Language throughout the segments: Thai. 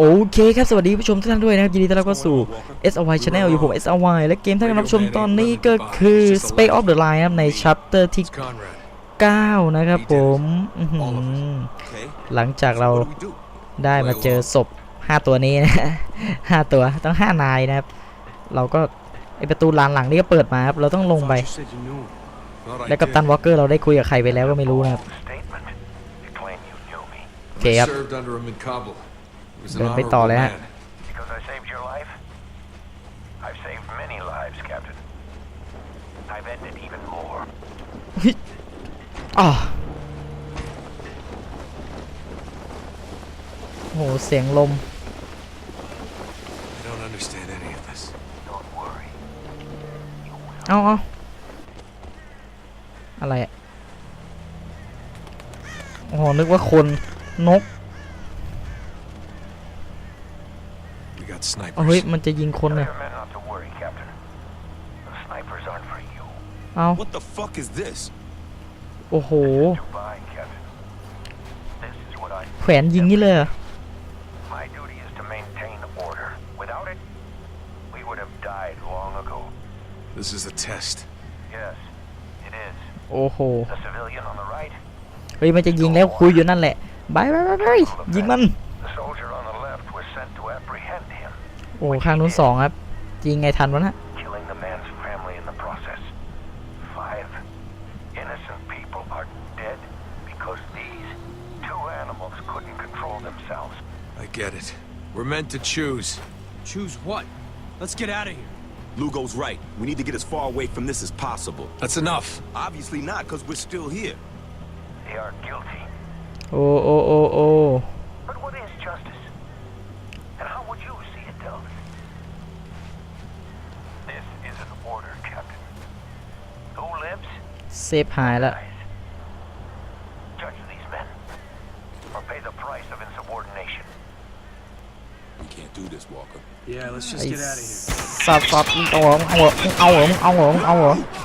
โอเคครับ สวัสดีผู้ชมทุกท่านด้วยนะครับ ยินดีต้อนรับเข้าสู่ SRY Channel อยู่ผม SRY และเกมที่านกำลังรับชมตอนนี้ก็คือ Space of the Line ครับใน chapter ที่ 9 นะครับผม หลังจากเราได้มาเจอศพ 5 ตัวนี้นะ5ตัวต้อง 5 นายนะครับ เราก็ ไอประตูลานหลังนี่ก็เปิดมาครับ เราต้องลงไป และกัปตันวอลเกอร์เราได้คุยกับใครไปแล้วก็ไม่รู้นะครับ statement. You claim you knew me Okay, I yep. served under him in Kabul. He was an Then honorable bitaw lahat. man. because I saved your life. I've saved many lives, Captain. I've ended even more. อ๋อโหเสียงลม I don't understand any of this. Don't worry. เอาเอาอะไรอะโอ้โหนึกว่าคนนก เอาเฮ้ย snipers. มันจะยิงคนเลย Tell your men not to worry, Captain. The snipers aren't for you. เอา What the fuck is this? โอ้โห Dubai, Captain. This is what I แขวนยิงนี่เลยเหรอ My duty is to maintain order. Without it, we would have died long ago. This is a test. Yes, it is. โอ้โห The civilian on the right, เฮ้ยมันจะยิงแล้วคุยอยู่นั่นแหละบายบายบายบายยิงมัน โอ้ข้างนู้นสองครับ ยิงไงทันวะนะ killing the man's family in the process. Five innocent people are dead because these two animals couldn't control themselves. I get it. We're meant to choose. Choose what? Let's get out of here. Lugo's right. We need to get as far away from this as possible. That's enough. Obviously not, because we're still here. They are guilty. โอ้โอ้โอ้โอ้ But what is justice? And how would you see it, Delvin? This is an order, Captain. Who lives เซฟหายแล้ว dies. Judge these men, or pay the price of insubordination. We can't do this, Walker. Yeah, let's ไอ้ just get out of here. สัตว์สัตว์มึงเอาเหรอมึงเอาเหรอมึงเอาเหรอมึงเอาเหรอมึงเอาเหรอ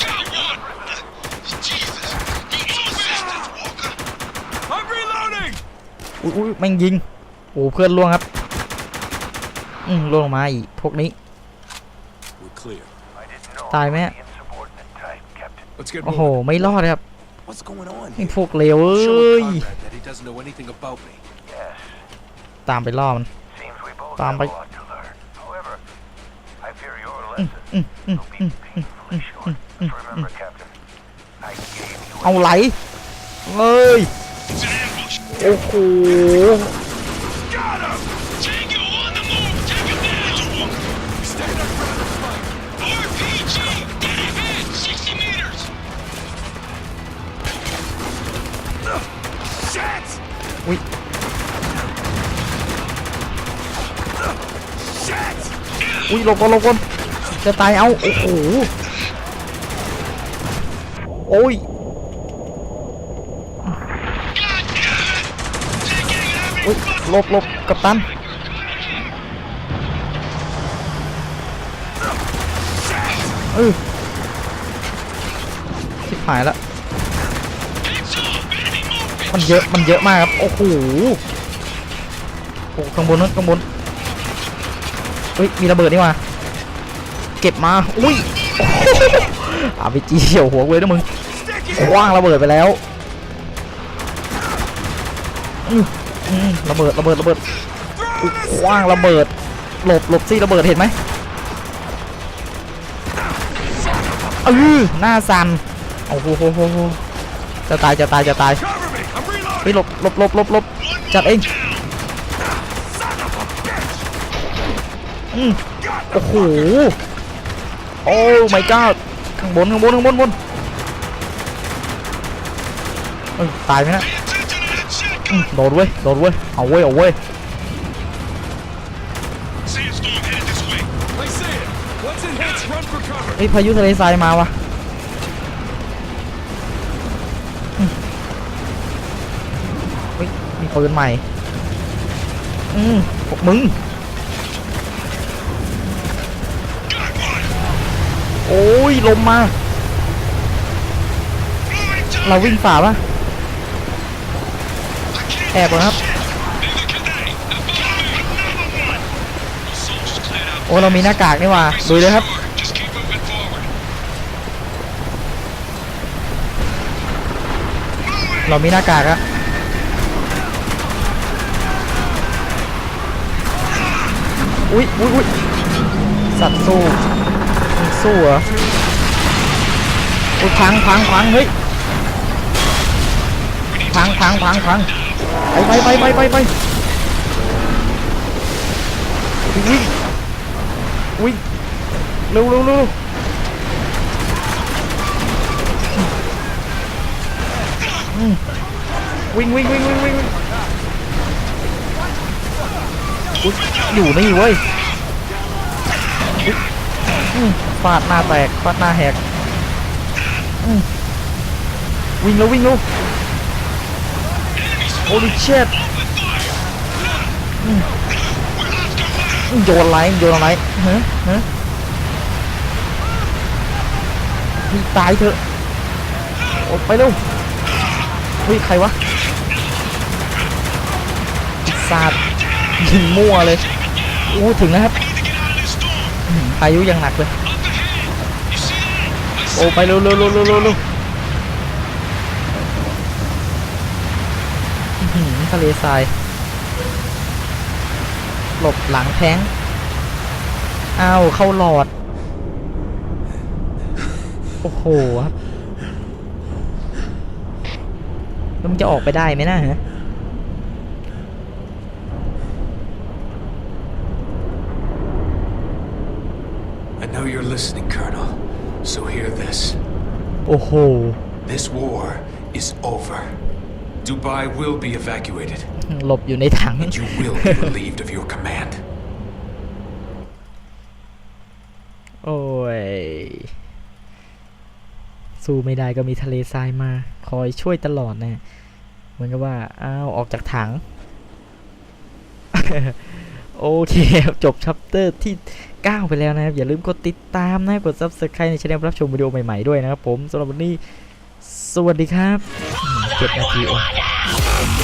I'm reloading! อุ้ยอุ้ยแม่งยิง โอ้เพื่อนล่วงครับ อืมล่วงลงมาอีกพวกนี้ We're clear. I didn't know Tài you were mẹ. the insubordinate type, Captain. Let's get โอ้โห moving. ไม่รอดครับ What's going on ไอ้ here? พวกเลวเอ้ Show ย Conrad that he doesn't know anything about me. Yes, ตามไปล่อมัน seems we both Tạm have biệt. a lot to learn. However, I fear your lessons will be painfully short. Just remember, Captain, I gave you เอาไหลเอ้ยโอ้โห อุ้ยหลบก่อนหลบก่อนจะตายเอาโอ้โหโอ้ยอุ้ยหลบหลบกับตันเออชิบหายแล้วมันเยอะ มันเยอะมากครับ โอ้โหโอ้ข้างบนนั้นข้างบน เฮ้ย มีระเบิดนี่มาเก็บมา อุ้ยโอ้โหอาไปจีเฉียวหัวเลยนะมึงคว้างระเบิดไปแล้วอืมอืมระเบิดระเบิดระเบิดอุ๊ยคว้างระเบิด หลบหลบซี่ระเบิดเห็นไหมเออหน้าสั่นโอ้โหโหโหโหจะตายจะตายจะตาย Cover me! I'm reloading! เฮ้ยหลบหลบหลบหลบหลบจัดเอง อืมโอ้โหโอ้ my god ข้างบนข้างบนข้างบนบนตายไหมนะโดดเว้ยโดดเว้ยเอาเว้ยเอาเว้ย I see it! Once it hits, run for cover! เฮ้ยพายุทะเลทรายมาวะมเฮ้ยมีปืนใหม่ อืมพวกมึง โอ้ยลมมา เราวิ่งฝ่าปะแอบก่อนครับ โอ้เรามีหน้ากากนี่ว่าดูเลยครับเรามีหน้ากากอะอุ้ยอุ้ยอุ้ยสัตว์สู้ สู้เหรออุ้พังพังพังเฮ้ยพังพังพังพังไปไปไปไปไปไปวิ่งวิ่งเร็วเร็วเร็ววิ่งวิ่งวิ่งวิ่งวิ่งอยู่นี่เว้ย ฟาดหน้าแตกฟาดหน้าแหกอืมวิ่งแล้ววิ่งแล้วโอ้ดิเช็ดโยนอะไรโยนอะไรฮะฮะมีตายเถอะโอ้ไปเร็วเฮ้ยใครวะปีศาจยิงมั่วเลยอู้ถึงแล้วครับอื้อหือพายุยังหนักเลย โอ้ไปเร็วเร็วเร็วเร็วเร็วเร็วทะเลทราย หลบหลังแทงอ้าวเข้าหลอด โอ้โหครับแล้วมันจะออกไปได้ไหมนะฮะ I know you're listening, Colonel. So hear this. โอ้โห This war is over. Dubai will be evacuated, หลบอยู่ในถัง and you will be relieved of your command. โอ้ย สู้ไม่ได้ก็มีทะเลทรายมา คอยช่วยตลอดนะเหมือนกับว่า อ้าว ออกจากถัง โอเคครับจบชัปเตอร์ที่ 9 ไปแล้วนะครับ อย่าลืมกดติดตามนะกด subscribe ในช่องรับชมวิดีโอใหม่ ๆ ด้วยนะครับผมสำหรับวันนี้ สวัสดีครับเจ็ดนาทีเอ